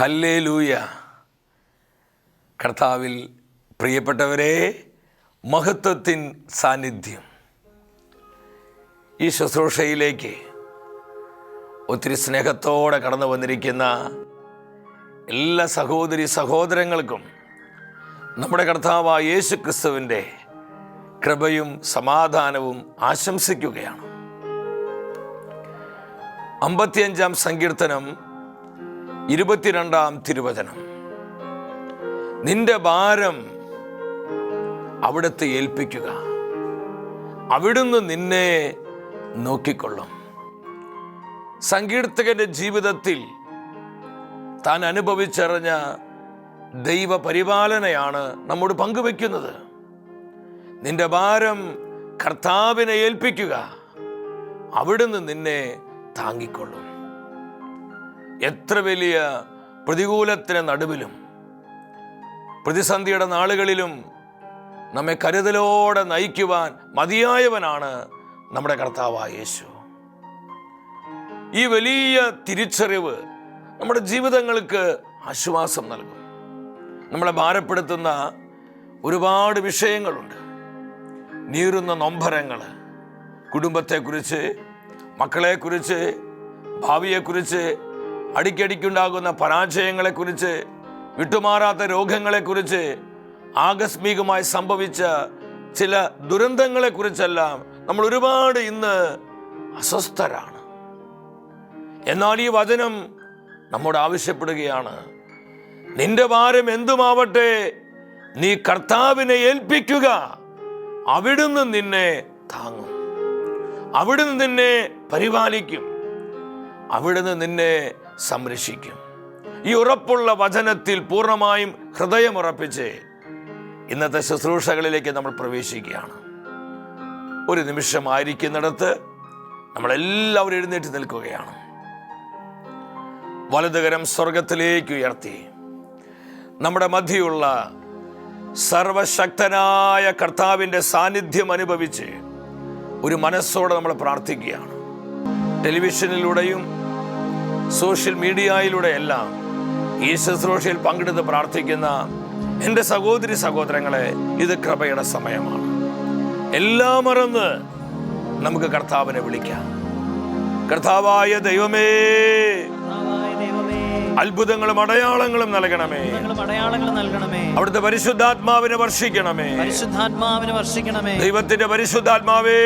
ഹല്ലേ ലൂയ കർത്താവിൽ പ്രിയപ്പെട്ടവരെ മഹത്വത്തിൻ സാന്നിധ്യം. ഈ ശുശ്രൂഷയിലേക്ക് ഒത്തിരി സ്നേഹത്തോടെ കടന്നു വന്നിരിക്കുന്ന എല്ലാ സഹോദരി സഹോദരങ്ങൾക്കും നമ്മുടെ കർത്താവായ യേശു ക്രിസ്തുവിന്റെ കൃപയും സമാധാനവും ആശംസിക്കുകയാണ്. അമ്പത്തിയഞ്ചാം സങ്കീർത്തനം ഇരുപത്തിരണ്ടാം തിരുവചനം. നിന്റെ ഭാരം അവിടുത്തെ ഏൽപ്പിക്കുക. അവിടുന്ന് നിന്നെ നോക്കിക്കൊള്ളും. സങ്കീർത്തകന്റെ ജീവിതത്തിൽ താൻ അനുഭവിച്ചറിഞ്ഞ ദൈവ പരിപാലനയാണ് നമ്മോട് പങ്കുവെക്കുന്നത്. നിന്റെ ഭാരം കർത്താവിനെ ഏൽപ്പിക്കുക. അവിടുന്ന് നിന്നെ താങ്ങിക്കൊള്ളും. എത്ര വലിയ പ്രതികൂലത്തിന് നടുവിലും പ്രതിസന്ധിയുടെ നാളുകളിലും നമ്മെ കരുതലോടെ നയിക്കുവാൻ മതിയായവനാണ് നമ്മുടെ കർത്താവായ യേശു. ഈ വലിയ തിരിച്ചറിവ് നമ്മുടെ ജീവിതങ്ങൾക്ക് ആശ്വാസം നൽകും. നമ്മളെ ഭാരപ്പെടുത്തുന്ന ഒരുപാട് വിഷയങ്ങളുണ്ട്. നീറുന്ന നൊമ്പരങ്ങൾ കുടുംബത്തെക്കുറിച്ച് മക്കളെക്കുറിച്ച് ഭാവിയെക്കുറിച്ച് അടിക്കടിക്കുണ്ടാകുന്ന പരാജയങ്ങളെക്കുറിച്ച് വിട്ടുമാറാത്ത രോഗങ്ങളെക്കുറിച്ച് ആകസ്മികമായി സംഭവിച്ച ചില ദുരന്തങ്ങളെക്കുറിച്ചെല്ലാം നമ്മൾ ഒരുപാട് ഇന്ന് അസ്വസ്ഥരാണ്. എന്നാൽ ഈ വചനം നമ്മോട് ആവശ്യപ്പെടുകയാണ്. നിന്റെ ഭാരം എന്തുമാവട്ടെ നീ കർത്താവിനെ ഏൽപ്പിക്കുക. അവിടുന്ന് നിന്നെ താങ്ങും. അവിടുന്ന് നിന്നെ പരിപാലിക്കും. അവിടുന്ന് നിന്നെ സംരക്ഷിക്കും. ഈ ഉറപ്പുള്ള വചനത്തിൽ പൂർണമായും ഹൃദയമുറപ്പിച്ച് ഇന്നത്തെ ശുശ്രൂഷകളിലേക്ക് നമ്മൾ പ്രവേശിക്കുകയാണ്. ഒരു നിമിഷമായിരിക്കുന്നിടത്ത് നമ്മളെല്ലാവരും എഴുന്നേറ്റ് നിൽക്കുകയാണ്. വലതുകരം സ്വർഗത്തിലേക്ക് ഉയർത്തി. നമ്മുടെ മധ്യയുള്ള സർവശക്തനായ കർത്താവിന്റെ സാന്നിധ്യം അനുഭവിച്ച് ഒരു മനസ്സോടെ നമ്മൾ പ്രാർത്ഥിക്കുകയാണ്. ടെലിവിഷനിലൂടെയും സോഷ്യൽ മീഡിയയിലൂടെ എല്ലാം ഈ ശുശ്രൂഷയിൽ പങ്കെടുത്ത് പ്രാർത്ഥിക്കുന്ന എന്റെ സഹോദരി സഹോദരങ്ങളെ ഇത് കൃപയുടെ സമയമാണ്. എല്ലാം മറന്ന് നമുക്ക് കർത്താവിനെ വിളിക്കാം. കർത്താവായ ദൈവമേ അത്ഭുതങ്ങളും അടയാളങ്ങളും നൽകണമേ. അടയാളങ്ങളും നൽകണമേ. അവിടുത്തെ പരിശുദ്ധാത്മാവിനെ വർഷിക്കണമേ. പരിശുദ്ധാത്മാവിനെ വർഷിക്കണമേ. ദൈവത്തിന്റെ പരിശുദ്ധാത്മാവേ.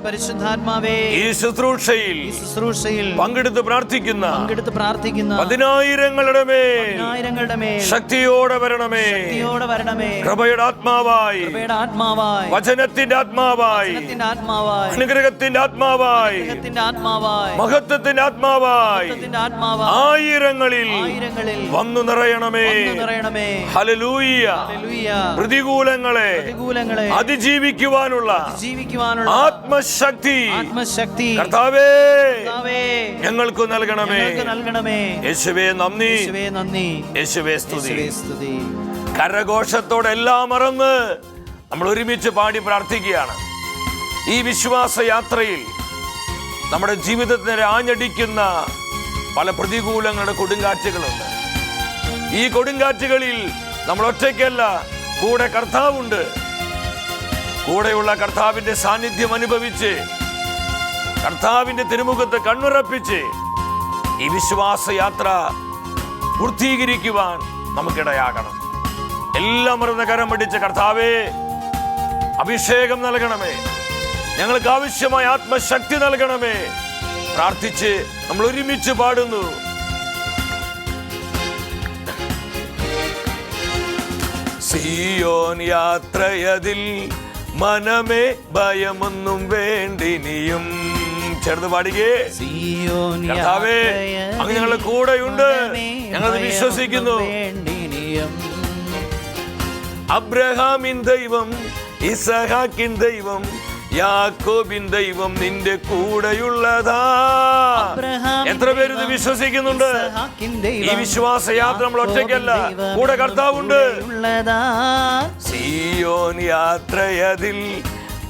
പരിശുദ്ധാത്മാവേ. ഈ ശുശ്രൂഷയിൽ ശുശ്രൂഷയിൽ പങ്കെടുത്ത് പ്രാർത്ഥിക്കുന്ന പങ്കെടുത്ത് പ്രാർത്ഥിക്കുന്ന പതിനായിരങ്ങളുടെ മേൽ ശക്തിയോടെ വരണമേ. ശക്തിയോടെ വരണമേ. കൃപയുടെ ആത്മാവായി കൃപയുടെ ആത്മാവായി വചനത്തിന്റെ ആത്മാവായി ആത്മാവായി അനുഗ്രഹത്തിന്റെ ആത്മാവായി ആത്മാവായി മഹത്വത്തിന്റെ ആത്മാവായി ആയിരങ്ങളിൽ ആയിരങ്ങളിൽ വന്നു നിറയണമേ. ഹല്ലേലൂയ. പ്രതികൂലങ്ങളെ അതിജീവിക്കുവാനുള്ള ജീവിക്കുവാനുള്ള ആത്മശക്തി. ആത്മശക്തി. കർത്താവേ ഞങ്ങൾക്ക് നൽകണമേ. നൽകണമേ. യേശുവേ നന്ദി. യേശുവേ നന്ദി. യേശുവേ സ്തുതി. യേശുവേ സ്തുതി. കരഘോഷത്തോടെ എല്ലാം മറന്ന് നമ്മൾ ഒരുമിച്ച് പാടി പ്രാർത്ഥിക്കുകയാണ്. ഈ വിശ്വാസ യാത്രയിൽ നമ്മുടെ ജീവിതത്തിന് ആഞ്ഞടിക്കുന്ന പല പ്രതികൂലങ്ങളുടെ കൊടുങ്കാറ്റുകളുണ്ട്. ഈ കൊടുങ്കാറ്റുകളിൽ നമ്മൾ ഒറ്റയ്ക്കല്ല കൂടെ കർത്താവുണ്ട്. കൂടെയുള്ള കർത്താവിന്റെ സാന്നിധ്യം അനുഭവിച്ച് കർത്താവിന്റെ തിരുമുഖത്ത് കണ്ണുറപ്പിച്ച് ഈ വിശ്വാസ യാത്ര പൂർത്തീകരിക്കുവാൻ നമുക്കിടയാകണം. എല്ലാം മറന്ന കരം പിടിച്ച കർത്താവേ അഭിഷേകം നൽകണമേ. ഞങ്ങൾക്ക് ആവശ്യമായ ആത്മശക്തി നൽകണമേ. പ്രാർത്ഥിച്ച് നമ്മൾ ഒരുമിച്ച് പാടുന്നു സിയോൻ യാത്രയതിൽ മനമേ ഭയമൊന്നും വേണ്ടിനിയും ചേർന്ന് പാടുകേ സിയോൻ കർത്താവേ, അങ്ങ് ഞങ്ങളുടെ കൂടെയുണ്ട്. ഞങ്ങൾ ഞങ്ങളത് വിശ്വസിക്കുന്നു. അബ്രഹാമിൻ ദൈവം ഇസഹാക്കിൻ ദൈവം യാക്കോബിൻ ദൈവം നിന്റെ കൂടെയുള്ളതാ. എത്ര പേര് ഇത് വിശ്വസിക്കുന്നുണ്ട്? ഈ വിശ്വാസ യാത്ര നമ്മൾ ഒറ്റയ്ക്കല്ല കൂടെ കർത്താവുണ്ട്. സിയോൻ യാത്രയതിൽ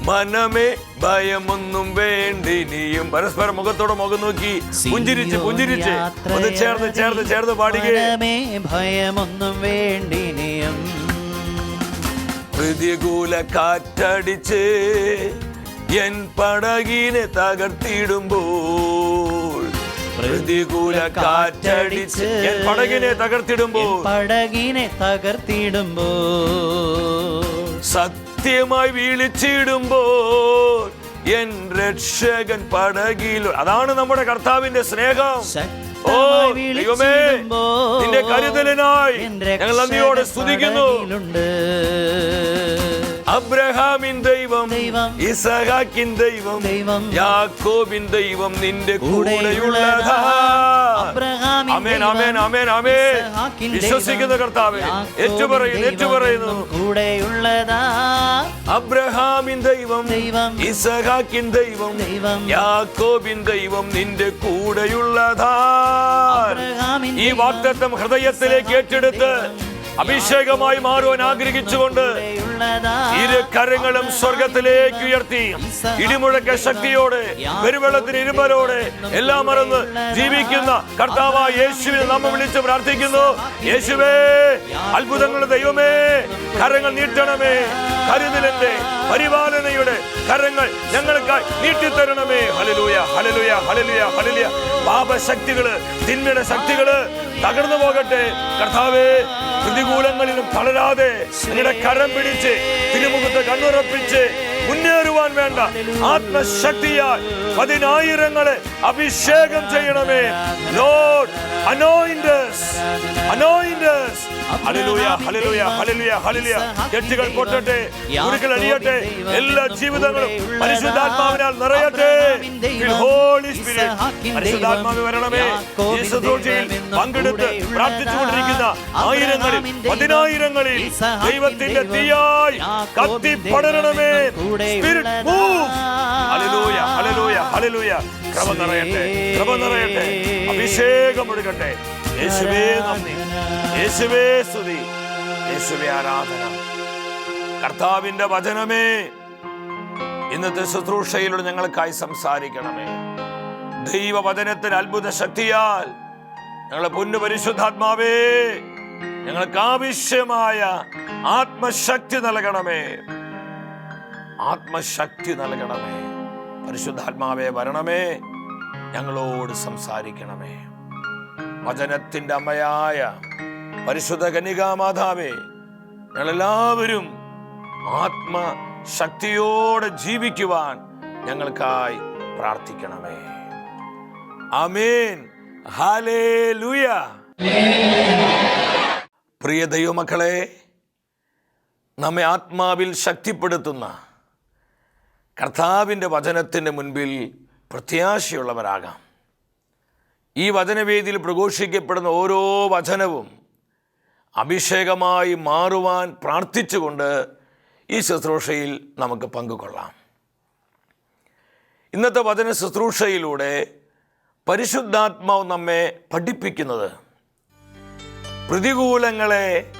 മനമേ ഭയമൊന്നും വേണ്ടിനിയും പരസ്പരം മുഖത്തോടെ മുഖം നോക്കി പുഞ്ചിരിച്ച് പുഞ്ചിരിച്ച്. ഒന്ന് ചേർന്ന് ചേർന്ന് ചേർന്ന് പാടുകേ. ഭയമൊന്നും വേണ്ടിനിയും പ്രതികൂല കാറ്റടിച്ച് എൻ പടകിനെ തകർത്തിടുമ്പോൾ പ്രതികൂല കാറ്റടിച്ച് എൻ പടകിനെ തകർത്തിടുമ്പോൾ പടകിനെ തകർത്തിടുമ്പോ സത്യമായി വിളിച്ചിടുമ്പോൾ എൻ രക്ഷകൻ പടകിൽ അതാണ് നമ്മുടെ കർത്താവിന്റെ സ്നേഹം ഓ ദൈവമേ നിന്റെ കരുതലിനായി ഞങ്ങൾ നന്ദിയോടെ സ്തുതിക്കുന്നു. അബ്രഹാമിൻ ദൈവം ഇസഹാക്കിൻ ദൈവം ദൈവം, യാക്കോബിൻ ദൈവം നിന്റെ കൂടെയുള്ളതാ. അമേൻ അമേൻ അമേൻ അമേൻ വിശ്വസിക്കുന്ന കർത്താവെ ഏറ്റുപറയുന്നു ഏറ്റുപറയുന്നു കൂടെയുള്ളതാ. അബ്രഹാമിൻ ദൈവം ദൈവം, ഇസഹാക്കിൻ ദൈവം ദൈവം, യാക്കോബിൻ ദൈവം നിന്റെ കൂടെയുള്ളതാ. ഈ വാക്തത്വം ഹൃദയത്തിലേക്ക് ഏറ്റെടുത്ത് അഭിഷേകമായി മാറുവാൻ ആഗ്രഹിച്ചുകൊണ്ട്. ഇരു കരങ്ങളും സ്വർഗത്തിലേക്ക് ഉയർത്തി. ഇടിമുഴക്ക ശക്തിയോടെ പെരുവെള്ളത്തിന് ഇരുമ്പലോടെ എല്ലാം മറന്ന് ജീവിക്കുന്ന കർത്താവായ യേശുവിനെ നമ്മ വിളിച്ച് പ്രാർത്ഥിക്കുന്നു. യേശുവേ അത്ഭുതങ്ങളുടെ ദൈവമേ കരങ്ങൾ നീട്ടണമേ. കരുതലിന്റെ പരിപാലനയുടെ കരങ്ങൾ ഞങ്ങൾക്കായി നീട്ടിത്തരണമേ. ഹലലൂയ ഹലലൂയ ഹലലുയ ഹലലിയ പാപശക്തികൾ തിന്മയുടെ ശക്തികൾ തകർന്നു പോകട്ടെ. കർത്താവേ പ്രതികൂലങ്ങളിലും തളരാതെ നിങ്ങളുടെ കരം പിടിച്ച് തിരുമുഖത്ത് കണ്ണുറപ്പിച്ച് മുന്നേറുവാൻ വേണ്ട. ആത്മശക്തിയാൽ പതിനായിരങ്ങളെ അഭിഷേകം ചെയ്യണമേ. Lord anoints anoints hallelujah hallelujah hallelujah hallelujah കെട്ടുകൾ പൊട്ടട്ടെ കുരുക്കൾ അടിയട്ടെ എല്ലാ ജീവിതങ്ങളും പരിശുദ്ധാത്മാവിനാൽ നിറയട്ടെ. ഹോളി സ്പിരിറ്റ് പരിശുദ്ധാത്മാവ് വരണമേ. ഈ ശുശ്രൂഷയിൽ പങ്കെടുത്ത് പ്രാർത്ഥിച്ചുകൊണ്ടിരിക്കുന്ന ആയിരങ്ങളിൽ പതിനായിരങ്ങളിൽ ദൈവത്തിന്റെ തീയായി കത്തി പടരണമേ നിറയട്ടെ നിറയട്ടെ. അഭിഷേകം യേശുവേ നന്ദി. യേശുവേ സ്തുതി. യേശുവേ ആരാധന. കർത്താവിന്റെ വചനമേ. ഇന്നത്തെ ശുശ്രൂഷയിലൂടെ ഞങ്ങൾക്കായി സംസാരിക്കണമേ. ദൈവവചനത്തിന് അത്ഭുത ശക്തിയാൽ ഞങ്ങളെ പൊന്നു പരിശുദ്ധാത്മാവേ ഞങ്ങൾക്ക് ആവശ്യമായ ആത്മശക്തി നൽകണമേ. ആത്മശക്തി നൽകണമേ. പരിശുദ്ധാത്മാവേ വരണമേ. ഞങ്ങളോട് സംസാരിക്കണമേ. വചനത്തിന്റെ അമ്മയായ പരിശുദ്ധ കന്യകാമാതാവേ ഞങ്ങളെല്ലാവരും ആത്മശക്തിയോടെ ജീവിക്കുവാൻ ഞങ്ങൾക്കായി പ്രാർത്ഥിക്കണമേ. അമേൻ പ്രിയ ദൈവമക്കളെ നമ്മെ ആത്മാവിൽ ശക്തിപ്പെടുത്തുന്ന കർത്താവിന്റെ വചനത്തിന്റെ മുൻപിൽ പ്രത്യാശയുള്ളവരാകാം. ഈ വചനവേദിയിൽ പ്രഘോഷിക്കപ്പെടുന്ന ഓരോ വചനവും അഭിഷേകമായി മാറുവാൻ പ്രാർത്ഥിച്ചുകൊണ്ട് ഈ ശുശ്രൂഷയിൽ നമുക്ക് പങ്കുകൊള്ളാം. ഇന്നത്തെ വചന ശുശ്രൂഷയിലൂടെ പരിശുദ്ധാത്മാവ് നമ്മെ പഠിപ്പിക്കുന്നത് പ്രതികൂലങ്ങളെ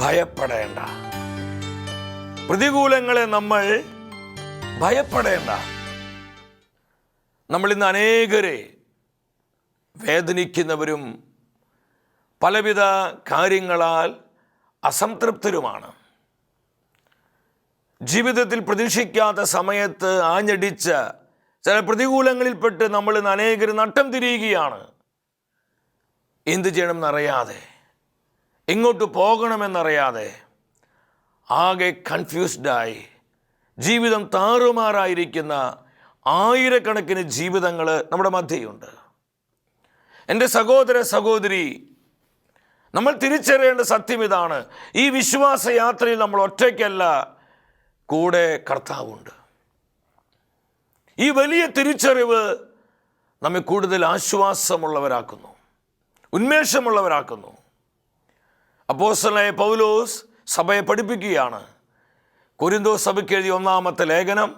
ഭയപ്പെടേണ്ട. പ്രതികൂലങ്ങളെ നമ്മൾ ഭയപ്പെടേണ്ട. നമ്മൾ ഇന്ന് അനേകരെ വേദനിക്കുന്നവരും പലവിധ കാര്യങ്ങളാൽ അസംതൃപ്തരുമാണ്. ജീവിതത്തിൽ പ്രതീക്ഷിക്കാത്ത സമയത്ത് ആഞ്ഞടിച്ച ചില പ്രതികൂലങ്ങളിൽപ്പെട്ട് നമ്മൾ ഇന്ന് അനേകർ നട്ടം തിരിയുകയാണ്. എന്ത് ചെയ്യണമെന്നറിയാതെ എങ്ങോട്ട് പോകണമെന്നറിയാതെ ആകെ കൺഫ്യൂസ്ഡായി ജീവിതം താറുമാറായിരിക്കുന്ന ആയിരക്കണക്കിന് ജീവിതങ്ങൾ നമ്മുടെ മധ്യയുണ്ട്. എന്റെ സഹോദര സഹോദരി നമ്മൾ തിരിച്ചറിയേണ്ട സത്യം ഇതാണ്. ഈ വിശ്വാസ യാത്രയിൽ നമ്മൾ ഒറ്റയ്ക്കല്ല കൂടെ കർത്താവുണ്ട്. ഈ വലിയ തിരിച്ചറിവ് നമ്മെ കൂടുതൽ ആശ്വാസമുള്ളവരാക്കുന്നു ഉന്മേഷമുള്ളവരാക്കുന്നു. അപ്പോസ്റ്റലായ പൗലോസ് സഭയെ പഠിപ്പിക്കുകയാണ്. കൊരിന്തോ സഭയ്ക്ക് എഴുതിയ ഒന്നാമത്തെ ലേഖനം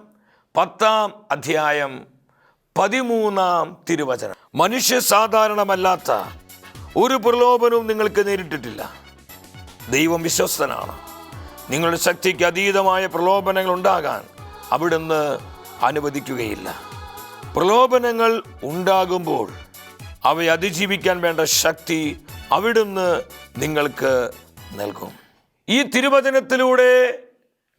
പത്താം അധ്യായം പതിമൂന്നാം തിരുവചനം. മനുഷ്യ സാധാരണമല്ലാത്ത ഒരു പ്രലോഭനവും നിങ്ങൾക്ക് നേരിട്ടിട്ടില്ല. ദൈവം വിശ്വസ്തനാണ്. നിങ്ങളുടെ ശക്തിക്ക് അതീതമായ പ്രലോഭനങ്ങൾ ഉണ്ടാകാൻ അവിടുന്ന് അനുവദിക്കുകയില്ല. പ്രലോഭനങ്ങൾ ഉണ്ടാകുമ്പോൾ അവയെ അതിജീവിക്കാൻ വേണ്ട ശക്തി അവിടുന്ന് നിങ്ങൾക്ക് നൽകും. ഈ തിരുവചനത്തിലൂടെ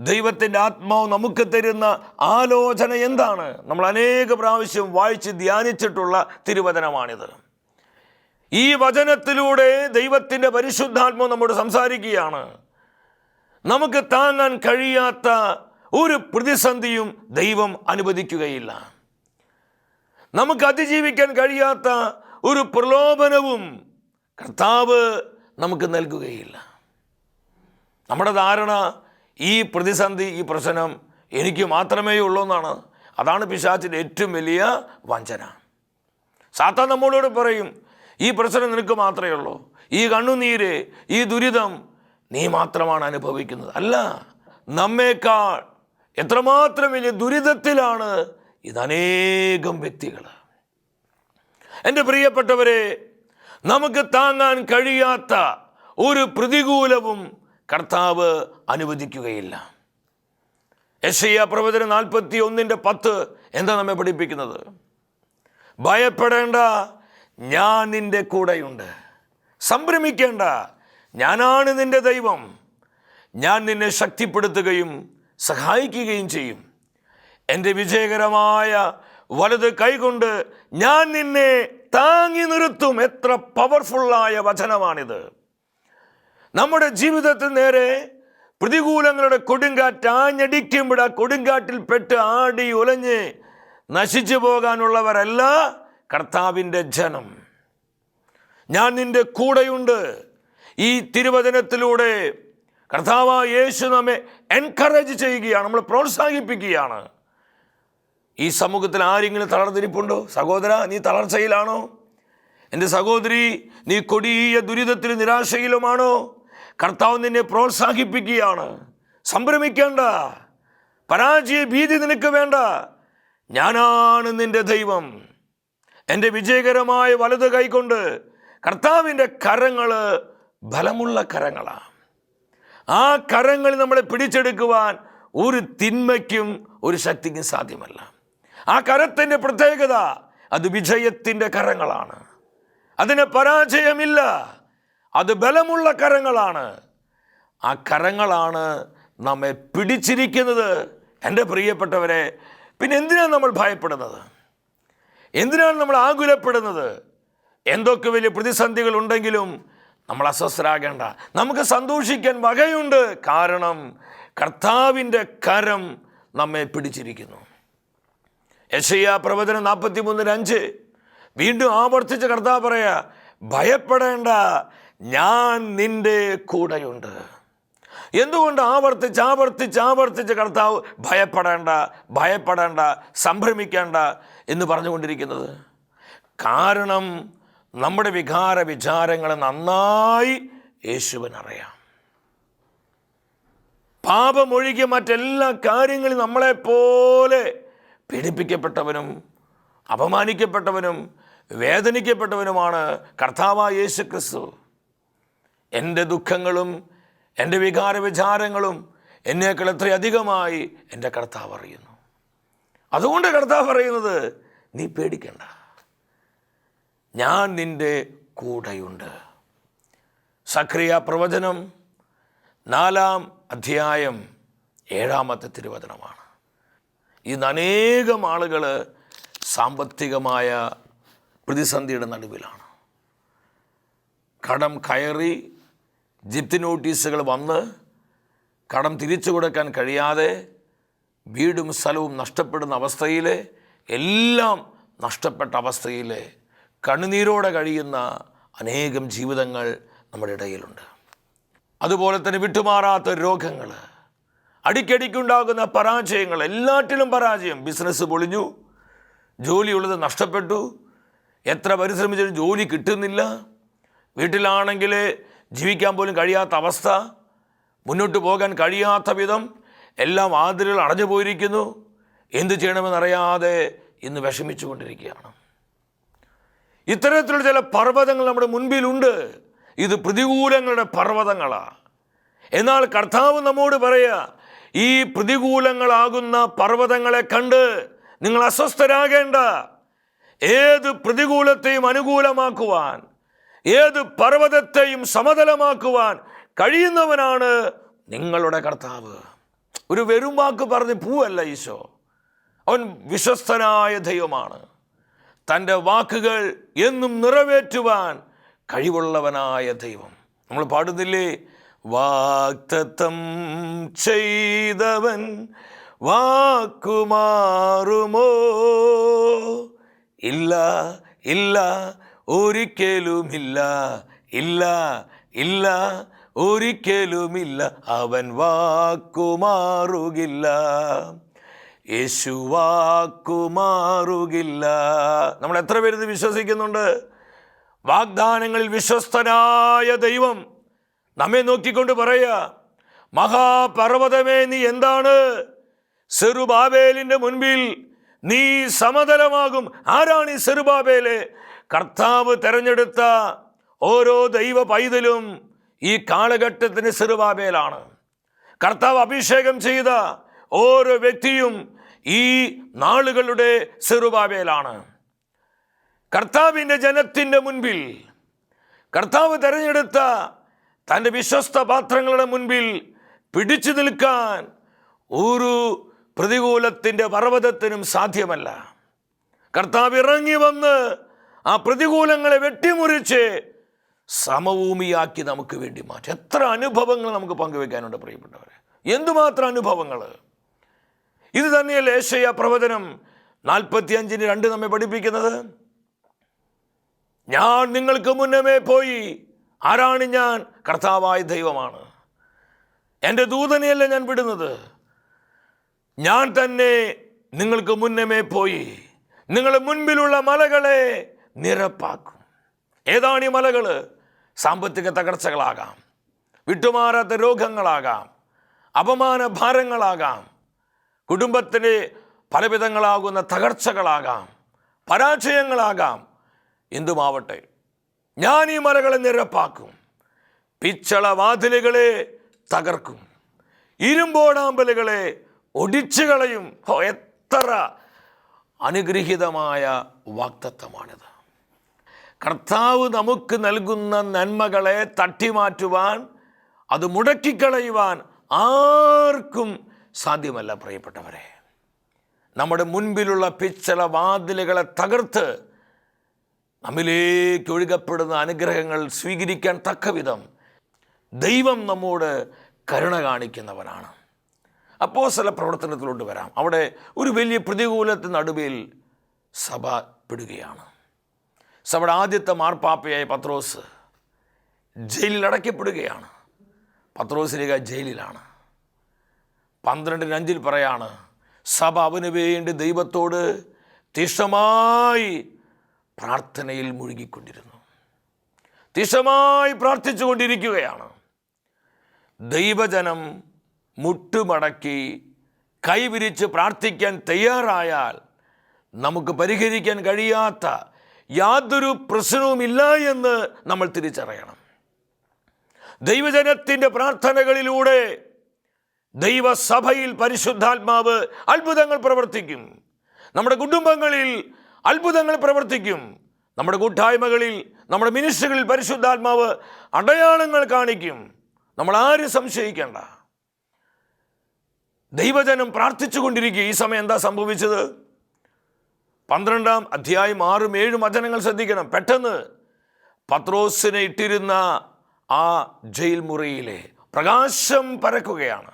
ദൈവത്തിന്റെ ആത്മാവ് നമുക്ക് തരുന്ന ആലോചന എന്താണ്? നമ്മൾ അനേക പ്രാവശ്യം വായിച്ച് ധ്യാനിച്ചിട്ടുള്ള തിരുവചനമാണിത്. ഈ വചനത്തിലൂടെ ദൈവത്തിന്റെ പരിശുദ്ധാത്മാവ് നമ്മോട് സംസാരിക്കുകയാണ്. നമുക്ക് താങ്ങാൻ കഴിയാത്ത ഒരു പ്രതിസന്ധിയും ദൈവം അനുവദിക്കുകയില്ല. നമുക്ക് അതിജീവിക്കാൻ കഴിയാത്ത ഒരു പ്രലോഭനവും കർത്താവ് നമുക്ക് നൽകുകയില്ല. നമ്മുടെ ധാരണ ഈ പ്രതിസന്ധി ഈ പ്രശ്നം എനിക്ക് മാത്രമേ ഉള്ളൂ എന്നാണ്. അതാണ് പിശാച്ചിന്റെ ഏറ്റവും വലിയ വഞ്ചന. സാത്താൻ നമ്മളോട് പറയും ഈ പ്രശ്നം നിനക്ക് മാത്രമേ ഉള്ളൂ. ഈ കണ്ണുനീര് ഈ ദുരിതം നീ മാത്രമാണ് അനുഭവിക്കുന്നത്. അല്ല നമ്മേക്കാൾ എത്രമാത്രം വലിയ ദുരിതത്തിലാണ് ഇതനേകം വ്യക്തികൾ. എന്റെ പ്രിയപ്പെട്ടവരെ നമുക്ക് താങ്ങാൻ കഴിയാത്ത ഒരു പ്രതികൂലവും കർത്താവ് അനുവദിക്കുകയില്ല. യശയ്യ പ്രവചനം നാൽപ്പത്തി ഒന്നിന്റെ പത്ത് എന്താ നമ്മെ പഠിപ്പിക്കുന്നത്? ഭയപ്പെടേണ്ട ഞാൻ നിന്റെ കൂടെയുണ്ട്. സംഭ്രമിക്കേണ്ട ഞാനാണ് നിന്റെ ദൈവം. ഞാൻ നിന്നെ ശക്തിപ്പെടുത്തുകയും സഹായിക്കുകയും ചെയ്യും. എന്റെ വിജയകരമായ വലത് കൈകൊണ്ട് ഞാൻ നിന്നെ താങ്ങി നിർത്തും. എത്ര പവർഫുള്ളായ വചനമാണിത്. നമ്മുടെ ജീവിതത്തിൽ നേരെ പ്രതികൂലങ്ങളുടെ കൊടുങ്കാറ്റ് ആഞ്ഞടിക്കുമ്പോൾ ആ കൊടുങ്കാറ്റിൽ പെട്ട് ആടി ഉലഞ്ഞ് നശിച്ചു പോകാനുള്ളവരല്ല കർത്താവിന്റെ ജനം. ഞാൻ നിന്റെ കൂടെയുണ്ട്. ഈ തിരുവചനത്തിലൂടെ കർത്താവ് യേശു നമ്മെ എൻകറേജ് ചെയ്യുകയാണ് നമ്മളെ പ്രോത്സാഹിപ്പിക്കുകയാണ്. ഈ സമൂഹത്തിൽ ആരെങ്കിലും തളർന്നിരിപ്പുണ്ടോ? സഹോദര നീ തളർച്ചയിലാണോ? എന്റെ സഹോദരി നീ കൊടിയ ദുരിതത്തിൽ നിരാശയിലുമാണോ? കർത്താവ് നിന്നെ പ്രോത്സാഹിപ്പിക്കുകയാണ്. സംഭ്രമിക്കേണ്ട പരാജയ ഭീതി നിനക്ക് വേണ്ട. ഞാനാണ് നിന്റെ ദൈവം. എന്റെ വിജയകരമായ വലത് കൈകൊണ്ട് കർത്താവിന്റെ കരങ്ങൾ ബലമുള്ള കരങ്ങളാണ്. ആ കരങ്ങൾ നമ്മളെ പിടിച്ചെടുക്കുവാൻ ഒരു തിന്മയ്ക്കും ഒരു ശക്തിക്കും സാധ്യമല്ല. ആ കരത്തിന്റെ പ്രത്യേകത അത് വിജയത്തിന്റെ കരങ്ങളാണ്. അതിന് പരാജയമില്ല. അത് ബലമുള്ള കരങ്ങളാണ്. ആ കരങ്ങളാണ് നമ്മെ പിടിച്ചിരിക്കുന്നത്. എന്റെ പ്രിയപ്പെട്ടവരെ പിന്നെ എന്തിനാണ് നമ്മൾ ഭയപ്പെടുന്നത്? എന്തിനാണ് നമ്മൾ ആകുലപ്പെടുന്നത്? എന്തൊക്കെ വലിയ പ്രതിസന്ധികൾ ഉണ്ടെങ്കിലും നമ്മൾ അസ്വസ്ഥരാകേണ്ട. നമുക്ക് സന്തോഷിക്കാൻ വകയുണ്ട്. കാരണം കർത്താവിന്റെ കരം നമ്മെ പിടിച്ചിരിക്കുന്നു. യശയ്യ പ്രവചനം നാൽപ്പത്തി മൂന്നിന് അഞ്ച്. വീണ്ടും ആവർത്തിച്ച് കർത്താവ് പറയുക ഭയപ്പെടേണ്ട. ഞാൻ നിന്റെ കൂടെയുണ്ട്. എന്തുകൊണ്ട് ആവർത്തിച്ച് ആവർത്തിച്ച് ആവർത്തിച്ച് കർത്താവ് ഭയപ്പെടേണ്ട ഭയപ്പെടേണ്ട സംഭ്രമിക്കേണ്ട എന്ന് പറഞ്ഞുകൊണ്ടിരിക്കുന്നത്? കാരണം നമ്മുടെ വികാര വിചാരങ്ങളെ നന്നായി യേശുവിനറിയാം പാപമൊഴികെ മറ്റെല്ലാ കാര്യങ്ങളും നമ്മളെപ്പോലെ പീഡിപ്പിക്കപ്പെട്ടവനും അപമാനിക്കപ്പെട്ടവനും വേദനിക്കപ്പെട്ടവനുമാണ് കർത്താവായ യേശു ക്രിസ്തു എന്റെ ദുഃഖങ്ങളും എന്റെ വികാര വിചാരങ്ങളും എന്നേക്കാൾ എത്രയധികമായി എന്റെ കർത്താവ് അറിയുന്നു. അതുകൊണ്ട് കർത്താവ് പറയുന്നത് നീ പേടിക്കണ്ട. ഞാൻ നിന്റെ കൂടെയുണ്ട്. സക്രിയ പ്രവചനം നാലാം അധ്യായം ഏഴാമത്തെ തിരുവചനമാണ്. ഇന്ന് അനേകം ആളുകൾ സാമ്പത്തികമായ പ്രതിസന്ധിയുടെ നടുവിലാണ്. കടം കയറി ജിപ്തി നോട്ടീസുകൾ വന്ന് കടം തിരിച്ചു കൊടുക്കാൻ കഴിയാതെ വീടും സ്ഥലവും നഷ്ടപ്പെടുന്ന അവസ്ഥയിൽ എല്ലാം നഷ്ടപ്പെട്ട അവസ്ഥയിൽ കണ്ണുനീരോടെ കഴിയുന്ന അനേകം ജീവിതങ്ങൾ നമ്മുടെ ഇടയിലുണ്ട്. അതുപോലെ തന്നെ വിട്ടുമാറാത്ത രോഗങ്ങൾ അടിക്കടിക്കുണ്ടാകുന്ന പരാജയങ്ങൾ എല്ലാറ്റിലും പരാജയം. ബിസിനസ് പൊളിഞ്ഞു ജോലിയുള്ളത് നഷ്ടപ്പെട്ടു. എത്ര പരിശ്രമിച്ചാലും ജോലി കിട്ടുന്നില്ല. വീട്ടിലാണെങ്കിൽ ജീവിക്കാൻ പോലും കഴിയാത്ത അവസ്ഥ മുന്നോട്ട് പോകാൻ കഴിയാത്ത വിധം എല്ലാം ആതിരുകൾ അടഞ്ഞു പോയിരിക്കുന്നു. എന്ത് ചെയ്യണമെന്നറിയാതെ ഇന്ന് വിഷമിച്ചു കൊണ്ടിരിക്കുകയാണ് ഇത്തരത്തിലുള്ള ചില പർവതങ്ങൾ നമ്മുടെ മുൻപിലുണ്ട്. ഇത് പ്രതികൂലങ്ങളുടെ പർവതങ്ങളാണ് എന്നാൽ കർത്താവ് നമ്മോട് പറയുക ഈ പ്രതികൂലങ്ങളാകുന്ന പർവതങ്ങളെ കണ്ട് നിങ്ങൾ അസ്വസ്ഥരാകേണ്ട. ഏത് പ്രതികൂലത്തെയും അനുകൂലമാക്കുവാൻ ഏത് പർവതത്തെയും സമതലമാക്കുവാൻ കഴിയുന്നവനാണ് നിങ്ങളുടെ കർത്താവ്. ഒരു വെറും വാക്ക് പറഞ്ഞ് പൂവല്ല ഈശോ. അവൻ വിശ്വസ്തനായ ദൈവമാണ്. തന്റെ വാക്കുകൾ എന്നും നിറവേറ്റുവാൻ കഴിവുള്ളവനായ ദൈവം. നമ്മൾ പാടുന്നില്ലേ? വാക്തത്വം ചെയ്തവൻ വാക്കുമാറുമോ? ഇല്ല ഇല്ല ഒരിക്കലുമില്ല ഇല്ല ഇല്ല ഒരിക്കലുമില്ല അവൻ വാക്കുമാറുകില്ല. യേശു വാക്കുമാറുകില്ല. നമ്മൾ എത്ര പേര് ഇത് വിശ്വസിക്കുന്നുണ്ട്? വാഗ്ദാനങ്ങളിൽ വിശ്വസ്തനായ ദൈവം നമ്മെ നോക്കിക്കൊണ്ട് പറയുക മഹാപർവതമേ നീ എന്താണ്? സെറുബാബേലിന്റെ മുൻപിൽ നീ സമതലമാകും. ആരാണ് ഈ സെറുബാബേൽ? കർത്താവ് തിരഞ്ഞെടുത്ത ഓരോ ദൈവ പൈതലും ഈ കാലഘട്ടത്തിന് സെറുബാബേലാണ് കർത്താവ് അഭിഷേകം ചെയ്ത ഓരോ വ്യക്തിയും ഈ നാളുകളുടെ സെറുബാബേലാണ് കർത്താവിന്റെ ജനത്തിന്റെ മുൻപിൽ കർത്താവ് തിരഞ്ഞെടുത്ത തന്റെ വിശ്വസ്ത പാത്രങ്ങളുടെ മുൻപിൽ പിടിച്ചു നിൽക്കാൻ ഒരു പ്രതികൂലത്തിന്റെ പർവതത്തിനും സാധ്യമല്ല. കർത്താവ് ഇറങ്ങി വന്ന് ആ പ്രതികൂലങ്ങളെ വെട്ടിമുറിച്ച് സമഭൂമിയാക്കി നമുക്ക് വേണ്ടി മാറ്റി. എത്ര അനുഭവങ്ങൾ നമുക്ക് പങ്കുവെക്കാനുണ്ട് പ്രിയപ്പെട്ടവരെ. എന്തുമാത്രം അനുഭവങ്ങൾ ഇത് തന്നെയല്ലേ ഏഷ്യ പ്രവചനം നാൽപ്പത്തി അഞ്ചിന് രണ്ട് നമ്മെ പഠിപ്പിക്കുന്നത്? ഞാൻ നിങ്ങൾക്ക് മുന്നമേ പോയി. ആരാണ് ഞാൻ? കർത്താവായ ദൈവമാണ്. എന്റെ ദൂതനെയല്ല ഞാൻ വിടുന്നത്? ഞാൻ തന്നെ നിങ്ങൾക്ക് മുന്നമേ പോയി. നിങ്ങളുടെ മുൻപിലുള്ള മലകളെ നിരപ്പാക്കും. ഏതാണ് ഈ മലകൾ സാമ്പത്തിക തകർച്ചകളാകാം. വിട്ടുമാറാത്ത രോഗങ്ങളാകാം. അപമാന ഭാരങ്ങളാകാം. കുടുംബത്തിന് പലവിധങ്ങളാകുന്ന തകർച്ചകളാകാം. പരാജയങ്ങളാകാം. എന്തുമാവട്ടെ ഞാൻ ഈ മലകളെ നിരപ്പാക്കും. പിച്ചള വാതിലുകളെ തകർക്കും. ഇരുമ്പോടാമ്പലുകളെ ഒടിച്ചുകളയും. എത്ര അനുഗ്രഹീതമായ വാക്തത്വമാണിത്. കർത്താവ് നമുക്ക് നൽകുന്ന നന്മകളെ തട്ടിമാറ്റുവാൻ അത് മുടക്കിക്കളയുവാൻ ആർക്കും സാധ്യമല്ല പ്രിയപ്പെട്ടവരെ. നമ്മുടെ മുൻപിലുള്ള പിച്ചള വാതിലുകളെ തകർത്ത് നമ്മിലേക്ക് ഒഴുകപ്പെടുന്ന അനുഗ്രഹങ്ങൾ സ്വീകരിക്കാൻ തക്കവിധം ദൈവം നമ്മോട് കരുണ കാണിക്കുന്നവനാണ്. അപ്പോൾ അപ്പോസ്തല പ്രവർത്തനത്തിലോട്ട് വരാം. അവിടെ ഒരു വലിയ പ്രതികൂലത്തിന് നടുവിൽ സഭ പെടുകയാണ്. സഭയുടെ ആദ്യത്തെ മാർപ്പാപ്പയായ പത്രോസ് ജയിലിൽ അടയ്ക്കപ്പെടുകയാണ് പത്രോസിലേക ജയിലിലാണ്. പന്ത്രണ്ടിന് അഞ്ചിൽ പറയാണ് സഭ അവന് വേണ്ടി ദൈവത്തോട് തീക്ഷമായി പ്രാർത്ഥനയിൽ മുഴുകിക്കൊണ്ടിരുന്നു. തീക്ഷമായി പ്രാർത്ഥിച്ചു കൊണ്ടിരിക്കുകയാണ് ദൈവജനം മുട്ടുമടക്കി കൈവിരിച്ച് പ്രാർത്ഥിക്കാൻ തയ്യാറായാൽ നമുക്ക് പരിഹരിക്കാൻ കഴിയാത്ത യാതൊരു പ്രശ്നവുമില്ല എന്ന് നമ്മൾ തിരിച്ചറിയണം. ദൈവജനത്തിന്റെ പ്രാർത്ഥനകളിലൂടെ ദൈവസഭയിൽ പരിശുദ്ധാത്മാവ് അത്ഭുതങ്ങൾ പ്രവർത്തിക്കും. നമ്മുടെ കുടുംബങ്ങളിൽ അത്ഭുതങ്ങൾ പ്രവർത്തിക്കും. നമ്മുടെ കൂട്ടായ്മകളിൽ നമ്മുടെ മിനിസ്റ്ററുകളിൽ പരിശുദ്ധാത്മാവ് അടയാളങ്ങൾ കാണിക്കും. നമ്മൾ ആരും സംശയിക്കേണ്ട. ദൈവജനം പ്രാർത്ഥിച്ചുകൊണ്ടിരിക്കുക. ഈ സമയം എന്താ സംഭവിച്ചത്? പന്ത്രണ്ടാം അധ്യായം ആറും ഏഴും വചനങ്ങൾ ശ്രദ്ധിക്കണം. പെട്ടെന്ന് പത്രോസിനെ ഇട്ടിരുന്ന ആ ജയിൽ മുറിയിലെ പ്രകാശം പരക്കുകയാണ്.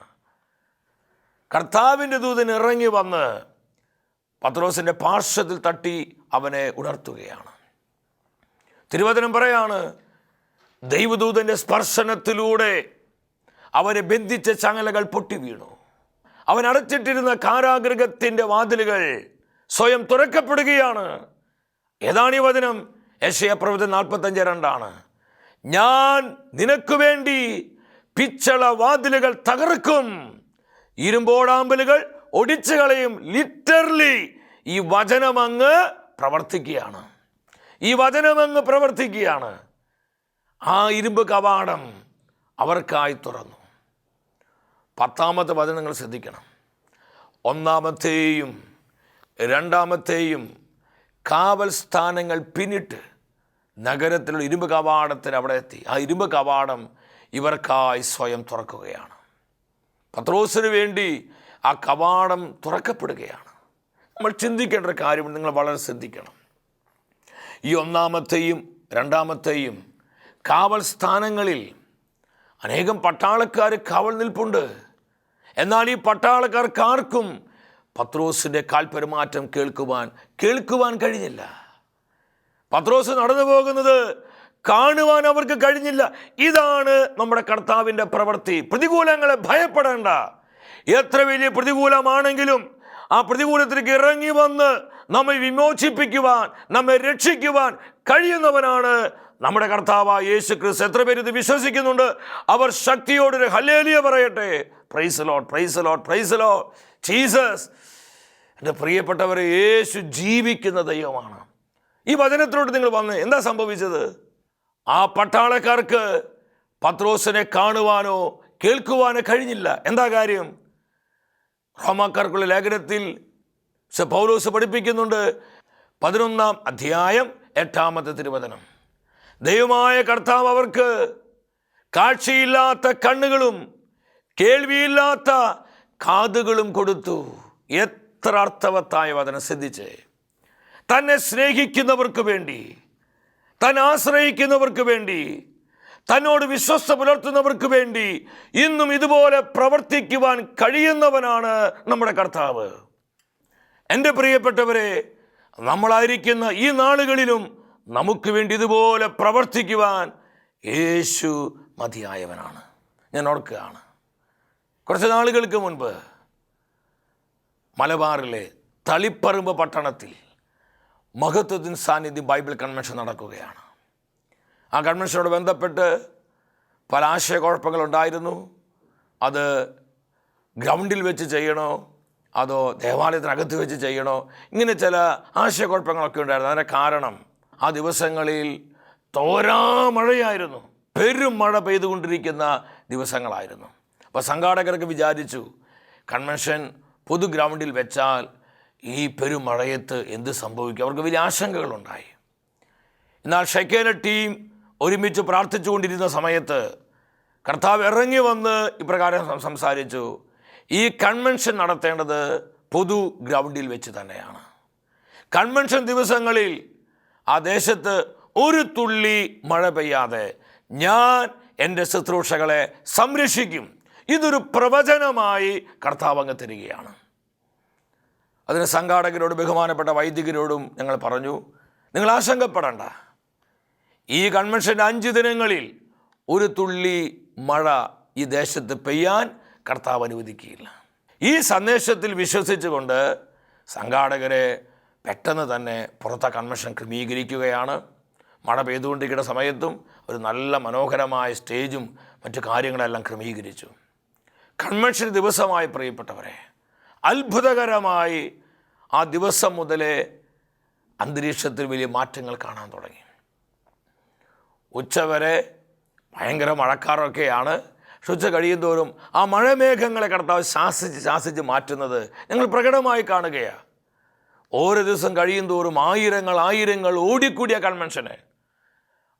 കർത്താവിന്റെ ദൂതൻ ഇറങ്ങി വന്ന് പത്രോസിന്റെ പാർശ്വത്തിൽ തട്ടി അവനെ ഉണർത്തുകയാണ്. തിരുവചനം പറയാണ് ദൈവദൂതന്റെ സ്പർശനത്തിലൂടെ അവരെ ബന്ധിച്ച ചങ്ങലകൾ പൊട്ടി വീണു അവൻ അടച്ചിട്ടിരുന്ന കാരാഗൃഹത്തിന്റെ വാതിലുകൾ സ്വയം തുറക്കപ്പെടുകയാണ്. ഏതാണ് ഈ വചനം? യശയ പ്രവചൻ നാൽപ്പത്തഞ്ച് രണ്ടാണ്. ഞാൻ നിനക്ക് വേണ്ടി പിച്ചള വാതിലുകൾ തകർക്കും. ഇരുമ്പോടാമ്പലുകൾ ഒടിച്ചു കളയും. ലിറ്റർലി ഈ വചനമങ്ങ് പ്രവർത്തിക്കുകയാണ്. ഈ വചനമങ്ങ് പ്രവർത്തിക്കുകയാണ്. ആ ഇരുമ്പ് കവാടം അവർക്കായി തുറന്നു. പത്താമത്തെ വചനങ്ങൾ ശ്രദ്ധിക്കണം. ഒന്നാമത്തെയും രണ്ടാമത്തെയും കാവൽ സ്ഥാനങ്ങൾ പിന്നിട്ട് നഗരത്തിലുള്ള ഇരുമ്പ് കവാടത്തിന് അവിടെ എത്തി. ആ ഇരുമ്പ് കവാടം ഇവർക്കായി സ്വയം തുറക്കുകയാണ്. പത്രോസിന് വേണ്ടി ആ കവാടം തുറക്കപ്പെടുകയാണ്. നമ്മൾ ചിന്തിക്കേണ്ട ഒരു കാര്യം നിങ്ങൾ വളരെ ശ്രദ്ധിക്കണം. ഈ ഒന്നാമത്തെയും രണ്ടാമത്തെയും കാവൽ സ്ഥാനങ്ങളിൽ അനേകം പട്ടാളക്കാർ കാവൽ നിൽപ്പുണ്ട്. എന്നാൽ ഈ പട്ടാളക്കാർക്കാർക്കും പത്രോസിന്റെ കാൽപെരുമാറ്റം കേൾക്കുവാൻ കേൾക്കുവാൻ കഴിഞ്ഞില്ല. പത്രോസ് നടന്നു പോകുന്നത് കാണുവാൻ അവർക്ക് കഴിഞ്ഞില്ല. ഇതാണ് നമ്മുടെ കർത്താവിന്റെ പ്രവൃത്തി. പ്രതികൂലങ്ങളെ ഭയപ്പെടേണ്ട. എത്ര വലിയ പ്രതികൂലമാണെങ്കിലും ആ പ്രതികൂലത്തിലേക്ക് ഇറങ്ങി വന്ന് നമ്മെ വിമോചിപ്പിക്കുവാൻ നമ്മെ രക്ഷിക്കുവാൻ കഴിയുന്നവനാണ് നമ്മുടെ കർത്താവ് യേശു ക്രിസ്തു എത്ര പേര് ഇത് വിശ്വസിക്കുന്നുണ്ട്? അവർ ശക്തിയോടൊരു ഹലേലിയ പറയട്ടെ. Praise Lord praise Lord praise Lord Jesus എന്റെ പ്രിയപ്പെട്ടവരെ യേശു ജീവിക്കുന്ന ദൈവമാണ്. ഈ വചനത്തിലോട്ട് നിങ്ങൾ വന്ന് എന്താ സംഭവിച്ചത്? ആ പട്ടാളക്കാർക്ക് പത്രോസിനെ കാണുവാനോ കേൾക്കുവാനോ കഴിഞ്ഞില്ല. എന്താ കാര്യം? റോമാക്കാർക്കുള്ള ലേഖനത്തിൽ പൗലോസ് പഠിപ്പിക്കുന്നുണ്ട് പതിനൊന്നാം അധ്യായം എട്ടാമത്തെ തിരുവചനം. ദൈവമായ കർത്താവ് അവർക്ക് കാഴ്ചയില്ലാത്ത കണ്ണുകളും കേൾവിയില്ലാത്ത കാതുകളും കൊടുത്തു. എത്ര അർത്ഥവത്തായ വചനം ശ്രദ്ധിച്ചേ തന്നെ സ്നേഹിക്കുന്നവർക്ക് വേണ്ടി താൻ ആശ്രയിക്കുന്നവർക്ക് വേണ്ടി തന്നോട് വിശ്വസ്ത പുലർത്തുന്നവർക്ക് വേണ്ടി ഇന്നും ഇതുപോലെ പ്രവർത്തിക്കുവാൻ കഴിയുന്നവനാണ് നമ്മുടെ കർത്താവ്. എന്റെ പ്രിയപ്പെട്ടവരെ നമ്മളായിരിക്കുന്ന ഈ നാളുകളിലും നമുക്ക് വേണ്ടി ഇതുപോലെ പ്രവർത്തിക്കുവാൻ യേശു മതിയായവനാണ്. ഞാൻ ഓർക്കുകയാണ്. കുറച്ച് നാളുകൾക്ക് മുൻപ് മലബാറിലെ തളിപ്പറമ്പ് പട്ടണത്തിൽ മഹത്വത്തിൻ സാന്നിധ്യം ബൈബിൾ കൺവെൻഷൻ നടക്കുകയാണ്. ആ കൺവെൻഷനോട് ബന്ധപ്പെട്ട് പല ആശയക്കുഴപ്പങ്ങളുണ്ടായിരുന്നു. അത് ഗ്രൗണ്ടിൽ വെച്ച് ചെയ്യണോ? അതോ ദേവാലയത്തിനകത്ത് വെച്ച് ചെയ്യണോ? ഇങ്ങനെ ചില ആശയക്കുഴപ്പങ്ങളൊക്കെ ഉണ്ടായിരുന്നു. അതിന്റെ കാരണം ആ ദിവസങ്ങളിൽ തോരാ മഴയായിരുന്നു. പെരും മഴ പെയ്തുകൊണ്ടിരിക്കുന്ന ദിവസങ്ങളായിരുന്നു. അപ്പോൾ സംഘാടകർക്ക് വിചാരിച്ചു കൺവെൻഷൻ പൊതു ഗ്രൗണ്ടിൽ വെച്ചാൽ ഈ പെരുമഴയത്ത് എന്ത് സംഭവിക്കും? അവർക്ക് വലിയ ആശങ്കകളുണ്ടായി. എന്നാൽ ഷെക്കേന ടീം ഒരുമിച്ച് പ്രാർത്ഥിച്ചുകൊണ്ടിരുന്ന സമയത്ത് കർത്താവ് ഇറങ്ങി വന്ന് ഇപ്രകാരം സംസാരിച്ചു. ഈ കൺവെൻഷൻ നടത്തേണ്ടത് പൊതു ഗ്രൗണ്ടിൽ വെച്ച് തന്നെയാണ്. കൺവെൻഷൻ ദിവസങ്ങളിൽ ആ ദേശത്ത് ഒരു തുള്ളി മഴ പെയ്യാതെ ഞാൻ എന്റെ ശുശ്രൂഷകളെ സംരക്ഷിക്കും. ഇതൊരു പ്രവചനമായി കർത്താവ് അങ്ങ് തരികയാണ്. അതിന് സംഘാടകരോട് ബഹുമാനപ്പെട്ട വൈദികരോടും ഞങ്ങൾ പറഞ്ഞു നിങ്ങൾ ആശങ്കപ്പെടണ്ട. ഈ കൺവെൻഷൻ അഞ്ച് ദിനങ്ങളിൽ ഒരു തുള്ളി മഴ ഈ ദേശത്ത് പെയ്യാൻ കർത്താവ് അനുവദിക്കുകയില്ല. ഈ സന്ദേശത്തിൽ വിശ്വസിച്ചുകൊണ്ട് സംഘാടകരെ പെട്ടെന്ന് തന്നെ പുറത്തെ കൺവെൻഷൻ ക്രമീകരിക്കുകയാണ്. മഴ പെയ്തുകൊണ്ടിരിക്കുന്ന സമയത്തും ഒരു നല്ല മനോഹരമായ സ്റ്റേജും മറ്റു കാര്യങ്ങളെല്ലാം ക്രമീകരിച്ചു. കൺവെൻഷൻ ദിവസമായി പ്രിയപ്പെട്ടവരെ അത്ഭുതകരമായി ആ ദിവസം മുതലേ അന്തരീക്ഷത്തിൽ വലിയ മാറ്റങ്ങൾ കാണാൻ തുടങ്ങി. ഉച്ചവരെ ഭയങ്കര മഴക്കാരൊക്കെയാണ് പക്ഷെ ഉച്ച കഴിയുന്തോറും ആ മഴമേഘങ്ങളെ കടത്താവ് ശാസിച്ച് ശാസിച്ച് മാറ്റുന്നത് ഞങ്ങൾ പ്രകടമായി കാണുകയാണ് ഓരോ ദിവസം കഴിയുന്തോറും ആയിരങ്ങൾ ആയിരങ്ങൾ ഓടിക്കൂടിയ കൺവെൻഷന്.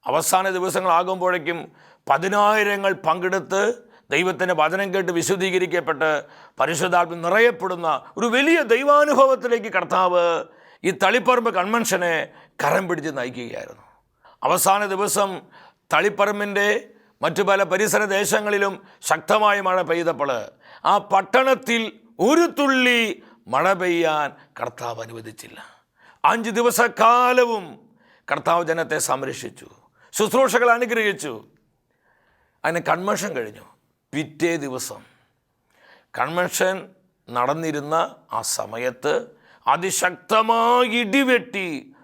അവസാന ദിവസങ്ങളാകുമ്പോഴേക്കും പതിനായിരങ്ങൾ പങ്കെടുത്ത് ദൈവത്തിന്റെ വചനം കേട്ട് വിശുദ്ധീകരിക്കപ്പെട്ട് പരിശുദ്ധാത്മ നിറയപ്പെടുന്ന ഒരു വലിയ ദൈവാനുഭവത്തിലേക്ക് കർത്താവ് ഈ തളിപ്പറമ്പ് കൺവെൻഷനെ കരം പിടിച്ച് നയിക്കുകയായിരുന്നു. അവസാന ദിവസം തളിപ്പറമ്പിന്റെ മറ്റു പല പരിസര ദേശങ്ങളിലും ശക്തമായ മഴ പെയ്തപ്പോൾ ആ പട്ടണത്തിൽ ഒരു തുള്ളി മഴ പെയ്യാൻ കർത്താവ് അനുവദിച്ചില്ല. അഞ്ച് ദിവസക്കാലവും കർത്താവ് ജനത്തെ സംരക്ഷിച്ചു ശുശ്രൂഷകൾ അനുഗ്രഹിച്ചു. അതിന് കൺവെൻഷൻ കഴിഞ്ഞു. പിറ്റേ ദിവസം കൺവെൻഷൻ നടന്നിരുന്ന ആ സമയത്ത് അതിശക്തമായി ഇടിവെട്ടി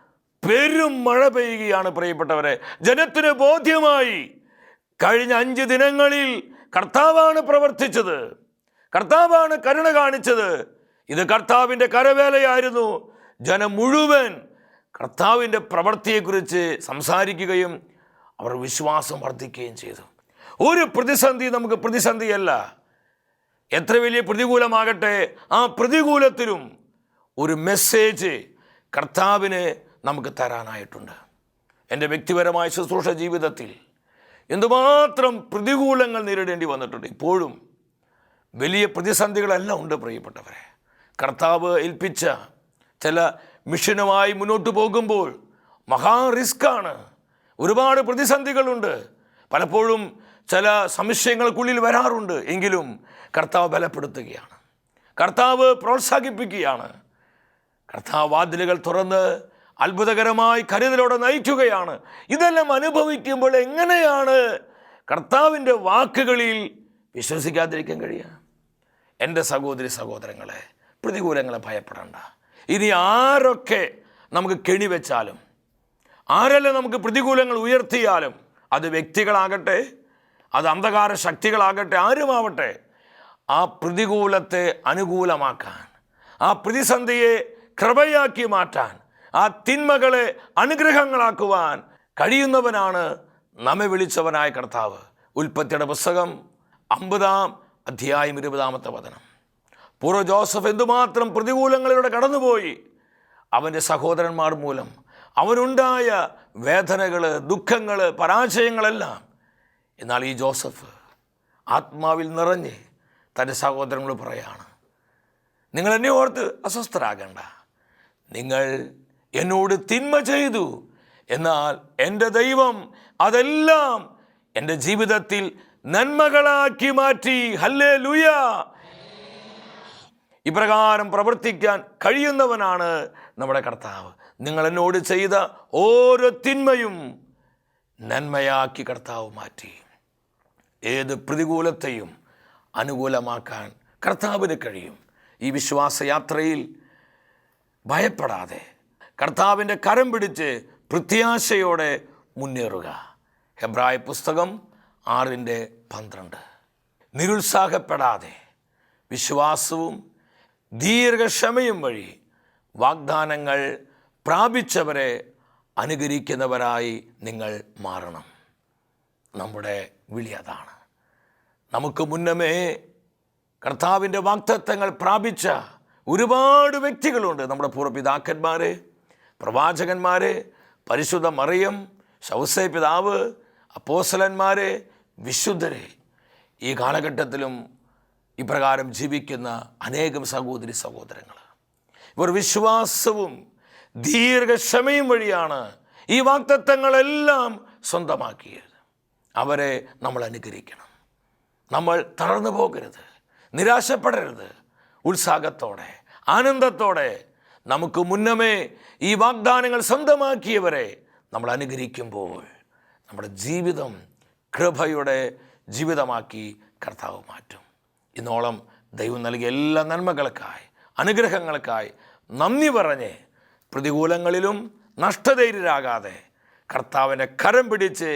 പെരും മഴ പെയ്യുകയാണ് പ്രിയപ്പെട്ടവരെ. ജനത്തിന് ബോധ്യമായി കഴിഞ്ഞ അഞ്ച് ദിനങ്ങളിൽ കർത്താവാണ് പ്രവർത്തിച്ചത്. കർത്താവാണ് കരുണ കാണിച്ചത്. ഇത് കർത്താവിന്റെ കരവേലയായിരുന്നു. ജനം മുഴുവൻ കർത്താവിന്റെ പ്രവൃത്തിയെക്കുറിച്ച് സംസാരിക്കുകയും അവർ വിശ്വാസം വർദ്ധിക്കുകയും ചെയ്തു. ഒരു പ്രതിസന്ധി നമുക്ക് പ്രതിസന്ധിയല്ല. എത്ര വലിയ പ്രതികൂലമാകട്ടെ ആ പ്രതികൂലത്തിലും ഒരു മെസ്സേജ് കർത്താവിന് നമുക്ക് തരാനായിട്ടുണ്ട്. എന്റെ വ്യക്തിപരമായ ശുശ്രൂഷ ജീവിതത്തിൽ എന്തുമാത്രം പ്രതികൂലങ്ങൾ നേരിടേണ്ടി വന്നിട്ടുണ്ട്. ഇപ്പോഴും വലിയ പ്രതിസന്ധികളെല്ലാം ഉണ്ട് പ്രിയപ്പെട്ടവരെ. കർത്താവ് ഏൽപ്പിച്ച ചില മിഷനുമായി മുന്നോട്ട് പോകുമ്പോൾ മഹാ റിസ്ക്കാണ്. ഒരുപാട് പ്രതിസന്ധികളുണ്ട്. പലപ്പോഴും ചില സംശയങ്ങൾക്കുള്ളിൽ വരാറുണ്ട് എങ്കിലും കർത്താവ് ബലപ്പെടുത്തുകയാണ്. കർത്താവ് പ്രോത്സാഹിപ്പിക്കുകയാണ്. കർത്താവ് വാതിലുകൾ തുറന്ന് അത്ഭുതകരമായി കരുതലോടെ നയിക്കുകയാണ്. ഇതെല്ലാം അനുഭവിക്കുമ്പോൾ എങ്ങനെയാണ് കർത്താവിന്റെ വാക്കുകളിൽ വിശ്വസിക്കാതിരിക്കാൻ കഴിയുക? എന്റെ സഹോദരി സഹോദരങ്ങളെ പ്രതികൂലങ്ങളെ ഭയപ്പെടേണ്ട. ഇനി ആരൊക്കെ നമുക്ക് കെണി വെച്ചാലും ആരെല്ലാം നമുക്ക് പ്രതികൂലങ്ങൾ ഉയർത്തിയാലും അത് വ്യക്തികളാകട്ടെ അത് അന്ധകാര ശക്തികളാകട്ടെ ആരുമാവട്ടെ ആ പ്രതികൂലത്തെ അനുകൂലമാക്കാൻ ആ പ്രതിസന്ധിയെ കൃപയാക്കി മാറ്റാൻ ആ തിന്മകളെ അനുഗ്രഹങ്ങളാക്കുവാൻ കഴിയുന്നവനാണ് നമ്മെ വിളിച്ചവനായ കർത്താവ്. ഉൽപ്പത്തിയുടെ പുസ്തകം അമ്പതാം അധ്യായം ഇരുപതാമത്തെ വചനം. പൂർവ ജോസഫ് എന്തുമാത്രം പ്രതികൂലങ്ങളിലൂടെ കടന്നുപോയി? അവന്റെ സഹോദരന്മാർ മൂലം. അവനുണ്ടായ വേദനകൾ ദുഃഖങ്ങൾ പരാജയങ്ങളെല്ലാം എന്നാൽ ഈ ജോസഫ് ആത്മാവിൽ നിറഞ്ഞ് തന്റെ സഹോദരങ്ങൾ പറയാണ് നിങ്ങൾ എന്നെ ഓർത്ത് അസ്വസ്ഥരാകണ്ട. നിങ്ങൾ എന്നോട് തിന്മ ചെയ്തു. എന്നാൽ എന്റെ ദൈവം അതെല്ലാം എന്റെ ജീവിതത്തിൽ നന്മകളാക്കി മാറ്റി. ഹല്ലേ ലുയ ഇപ്രകാരം പ്രവർത്തിക്കാൻ കഴിയുന്നവനാണ് നമ്മുടെ കർത്താവ്. നിങ്ങൾ എന്നോട് ചെയ്ത ഓരോ തിന്മയും നന്മയാക്കി കർത്താവ് മാറ്റി. ഏത് പ്രതികൂലത്തെയും അനുകൂലമാക്കാൻ കർത്താവിന് കഴിയും. ഈ വിശ്വാസയാത്രയിൽ ഭയപ്പെടാതെ കർത്താവിന്റെ കരം പിടിച്ച് പ്രത്യാശയോടെ മുന്നേറുക. ഹെബ്രായ പുസ്തകം ആറിന്റെ പന്ത്രണ്ട്. നിരുത്സാഹപ്പെടാതെ വിശ്വാസവും ദീർഘക്ഷമയും വഴി വാഗ്ദാനങ്ങൾ പ്രാപിച്ചവരെ അനുകരിക്കുന്നവരായി നിങ്ങൾ മാറണം. നമ്മുടെ വിളി അതാണ്. നമുക്ക് മുന്നമേ കർത്താവിന്റെ വാക്തത്വങ്ങൾ പ്രാപിച്ച ഒരുപാട് വ്യക്തികളുണ്ട്. നമ്മുടെ പൂർവപിതാക്കന്മാർ പ്രവാചകന്മാർ പരിശുദ്ധ മറിയം ശൗസേ പിതാവ് അപ്പോസലന്മാർ വിശുദ്ധരെ. ഈ കാലഘട്ടത്തിലും ഇപ്രകാരം ജീവിക്കുന്ന അനേകം സഹോദരി സഹോദരങ്ങൾ ഇവർ വിശ്വാസവും ദീർഘക്ഷമയും വഴിയാണ് ഈ വാക്തത്വങ്ങളെല്ലാം സ്വന്തമാക്കിയത്. അവരെ നമ്മൾ അനുകരിക്കണം. നമ്മൾ തളർന്നു പോകരുത്. നിരാശപ്പെടരുത്. ഉത്സാഹത്തോടെ ആനന്ദത്തോടെ നമുക്ക് മുന്നമേ ഈ വാഗ്ദാനങ്ങൾ സ്വന്തമാക്കിയവരെ നമ്മൾ അനുകരിക്കുമ്പോൾ നമ്മുടെ ജീവിതം കൃപയുടെ ജീവിതമാക്കി കർത്താവ് മാറ്റും. ഇന്നോളം ദൈവം നൽകിയ എല്ലാ നന്മകൾക്കായി അനുഗ്രഹങ്ങൾക്കായി നന്ദി പറഞ്ഞ് പ്രതികൂലങ്ങളിലും നഷ്ടധൈര്യരാകാതെ കർത്താവിന്റെ കരം പിടിച്ച്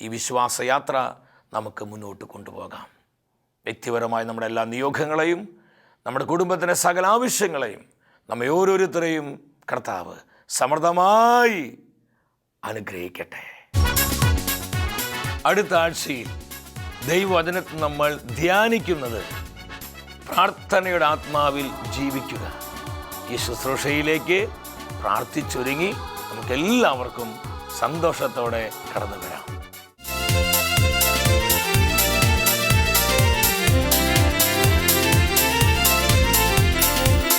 ഈ വിശ്വാസയാത്ര നമുക്ക് മുന്നോട്ട് കൊണ്ടുപോകാം. വ്യക്തിപരമായി നമ്മുടെ എല്ലാ നിയോഗങ്ങളെയും നമ്മുടെ കുടുംബത്തിന്റെ സകല ആവശ്യങ്ങളെയും നമ്മെ ഓരോരുത്തരെയും കർത്താവ് സമൃദ്ധമായി അനുഗ്രഹിക്കട്ടെ. അടുത്ത ആഴ്ചയിൽ ദൈവവചനത്തിൽ നമ്മൾ ധ്യാനിക്കുന്നത് പ്രാർത്ഥനയുടെ ആത്മാവിൽ ജീവിക്കുക. ഈ ശുശ്രൂഷയിലേക്ക് പ്രാർത്ഥിച്ചൊരുങ്ങി നമുക്കെല്ലാവർക്കും സന്തോഷത്തോടെ കടന്നു വരാം.